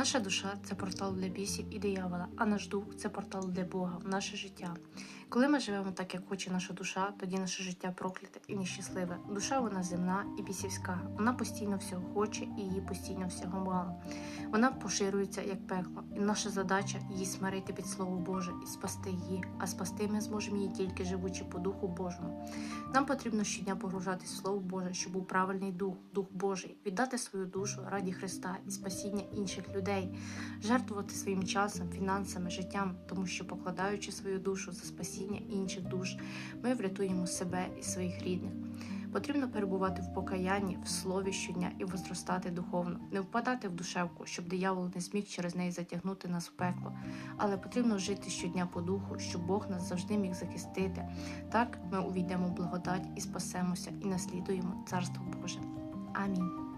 Наша душа це портал для бісів і диявола, а наш дух це портал для Бога в наше життя. Коли ми живемо так, як хоче наша душа, тоді наше життя прокляте і нещасливе. Душа вона земна і бісівська. Вона постійно всього хоче і її постійно всього мало. Вона поширюється як пекло, і наша задача її смирити під слово Боже і спасти її. А спасти ми зможемо її тільки живучи по Духу Божому. Нам потрібно щодня погружатись в Слово Боже, щоб був правильний дух, дух Божий, віддати свою душу раді Христа і спасіння інших людей, жертвувати своїм часом, фінансами, життям, тому що покладаючи свою душу за спасіння інших душ, ми врятуємо себе і своїх рідних. Потрібно перебувати в покаянні, в слові щодня і возростати духовно, не впадати в душевку, щоб диявол не зміг через неї затягнути нас в пекло. Але потрібно жити щодня по духу, щоб Бог нас завжди міг захистити. Так ми увійдемо в благодать і спасемося, і наслідуємо Царство Боже. Амінь.